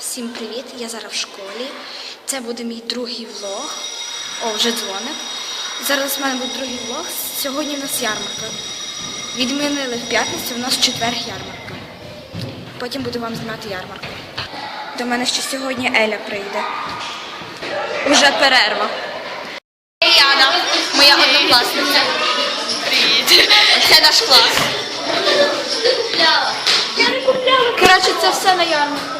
Всім привіт! Я зараз в школі. Це буде мій другий влог. О, вже дзвоник. Зараз в мене буде другий влог. Сьогодні в нас ярмарка. Відмінили в п'ятницю, в нас в четвер ярмарка. Потім буду вам знімати ярмарку. До мене ще сьогодні Еля прийде. Уже перерва. Яна, моя однокласниця. Привіт. Це наш клас. Коротше, це все на ярмарку.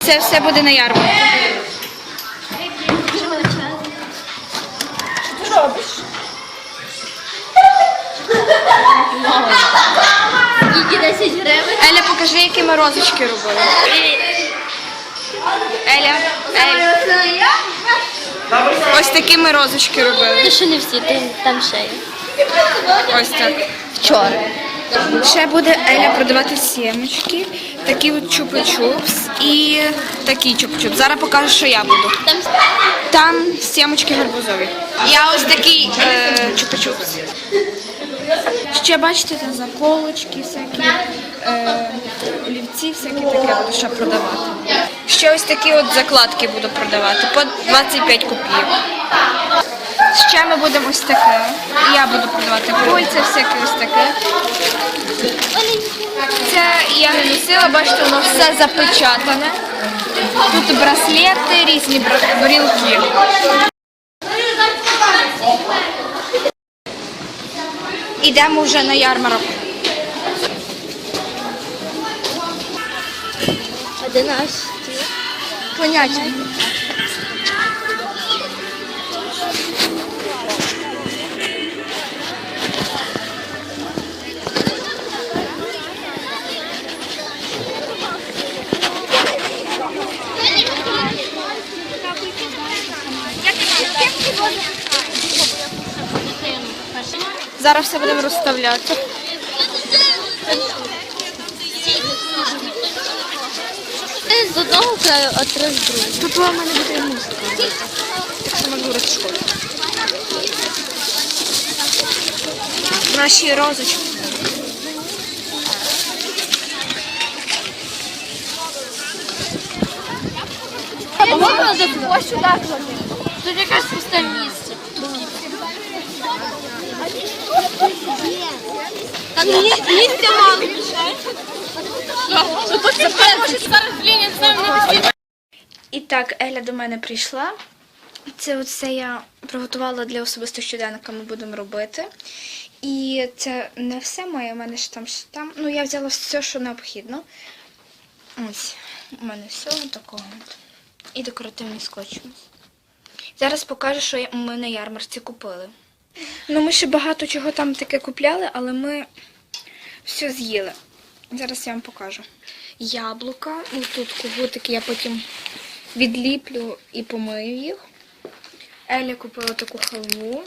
Це все буде на ярмарку. Що ти робиш? Скільки 10 гривень? Еля, покажи, які ми розочки робили. Еля, Еля. Ось такі ми розочки робили. Ти ще не всі, там ще є. Ось так. Вчора. Ще буде Еля продавати сімочки, такі от чупи-чупс і такі чупи-чупс. Зараз покажу, що я буду. Там Там сімочки гарбузові. Я ось такий е, чупи-чупс. Ще бачите, там заколочки всякі, е, олівці всякі таке буду ще продавати. Ще ось такі от закладки буду продавати по 25 копійок. Ще ми будемо ось таке. Я буду продавати кольця, всяке ось таке. Це я не носила, бачите, воно все запечатане. Тут браслети, різні брілки. Ідемо вже на ярмарок. 11. Поняття. Зараз все будемо розставляти. З одного краю, а три з другого. Тут у мене буде музика. Так що можу розшкодити. Наші розочки. Можна? Ось сюди клади. Тут якесь пусте місце. Місця мало. І так, Еля до мене прийшла. Це оце я приготувала для особистого щоденника, ми будемо робити. І це не все моє, у мене ж там ж там. Ну, я взяла все, що необхідно. Ось, у мене всього такого. І декоративний скотч. Зараз покажу, що ми на ярмарці купили. Ну, ми ще багато чого там таке купляли, але ми все з'їли. Зараз я вам покажу. Яблука. Ну, тут кугутики я потім відліплю і помию їх. Еля купила таку халву.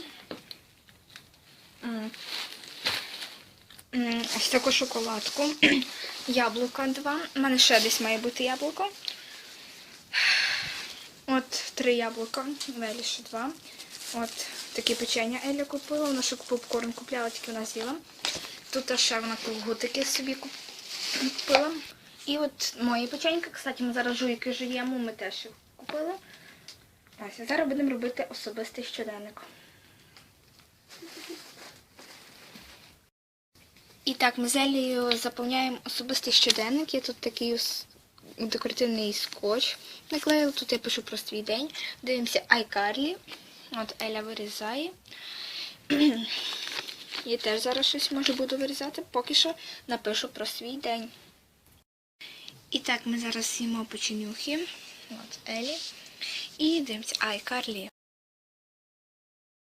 Ось таку шоколадку. Яблука два. У мене ще десь має бути яблуко. От три яблука, в ще два. От такі печення Еля купила. Вона ще попкорн купляла, тільки вона з'їла. Тут ще вона колготики собі купила. І от мої печеньки, кстати, ми зараз жуйки жуємо, ми теж купили. А зараз будемо робити особистий щоденник. І так, ми з Елією заповняємо особистий щоденник. Є тут такий декоративний скотч. Наклеїла, тут я пишу про свій день. Дивимося iCarly. От Еля вирізає. Я теж зараз щось може буду вирізати. Поки що напишу про свій день. І так, ми зараз їмо печенюхи. От Елі. І дивимося. Ай, Карлі.